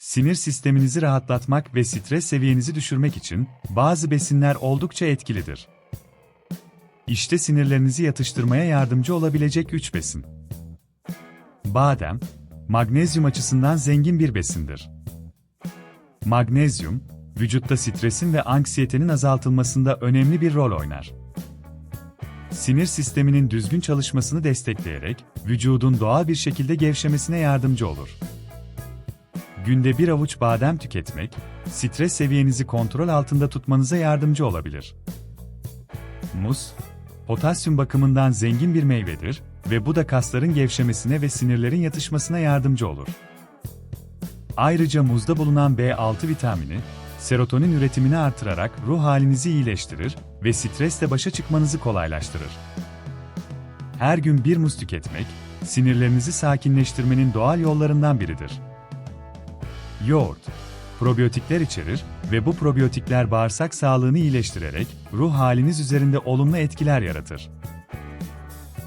Sinir sisteminizi rahatlatmak ve stres seviyenizi düşürmek için bazı besinler oldukça etkilidir. İşte sinirlerinizi yatıştırmaya yardımcı olabilecek 3 besin. Badem, magnezyum açısından zengin bir besindir. Magnezyum, vücutta stresin ve anksiyetenin azaltılmasında önemli bir rol oynar. Sinir sisteminin düzgün çalışmasını destekleyerek vücudun doğal bir şekilde gevşemesine yardımcı olur. Günde bir avuç badem tüketmek, stres seviyenizi kontrol altında tutmanıza yardımcı olabilir. Muz, potasyum bakımından zengin bir meyvedir ve bu da kasların gevşemesine ve sinirlerin yatışmasına yardımcı olur. Ayrıca muzda bulunan B6 vitamini, serotonin üretimini artırarak ruh halinizi iyileştirir ve stresle başa çıkmanızı kolaylaştırır. Her gün bir muz tüketmek, sinirlerinizi sakinleştirmenin doğal yollarından biridir. Yoğurt, probiyotikler içerir ve bu probiyotikler bağırsak sağlığını iyileştirerek ruh haliniz üzerinde olumlu etkiler yaratır.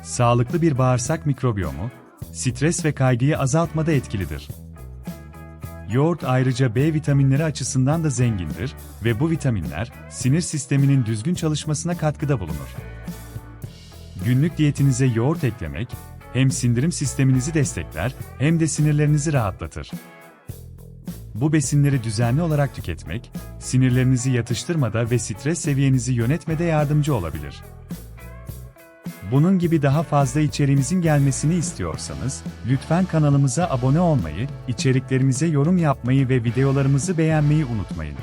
Sağlıklı bir bağırsak mikrobiyomu, stres ve kaygıyı azaltmada etkilidir. Yoğurt ayrıca B vitaminleri açısından da zengindir ve bu vitaminler sinir sisteminin düzgün çalışmasına katkıda bulunur. Günlük diyetinize yoğurt eklemek hem sindirim sisteminizi destekler hem de sinirlerinizi rahatlatır. Bu besinleri düzenli olarak tüketmek, sinirlerinizi yatıştırmada ve stres seviyenizi yönetmede yardımcı olabilir. Bunun gibi daha fazla içeriğimizin gelmesini istiyorsanız, lütfen kanalımıza abone olmayı, içeriklerimize yorum yapmayı ve videolarımızı beğenmeyi unutmayın.